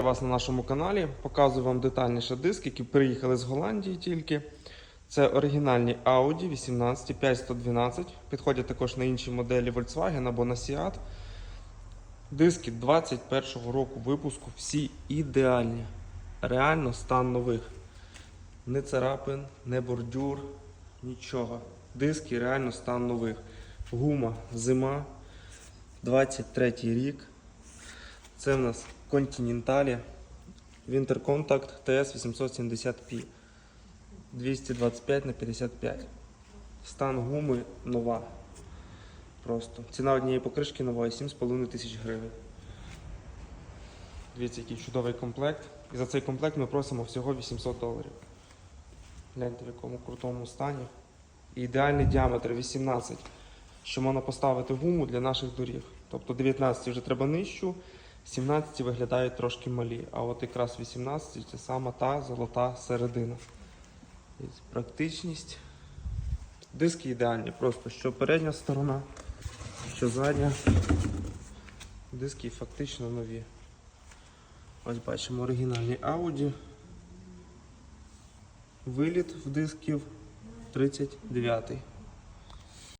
вас на нашому каналі. Показую вам детальніше диски, які приїхали з Голландії тільки. Це оригінальні Audi 18 5112. Підходять також на інші моделі Volkswagen або на Seat. Диски 21-го року випуску всі ідеальні. Реально стан нових. Не царапин, не бордюр, нічого. Диски реально стан нових. Гума, зима, 23 рік. Це в нас Continental Winter Contact TS 870P 225 на 55. Стан гуми нова. Просто. Ціна однієї покришки нової 7,5 тисяч гривень. Дивіться, який чудовий комплект. І за цей комплект ми просимо всього 800 доларів. Гляньте в якому крутому стані. І ідеальний діаметр 18, що можна поставити гуму для наших доріг. Тобто 19 вже треба нижчу, 17 виглядають трошки малі, а от якраз 18 це сама та золота середина. Практичність. Диски ідеальні, просто що передня сторона, що задня. Диски фактично нові. Ось бачимо оригінальні Audi. Виліт в дисків 39-й.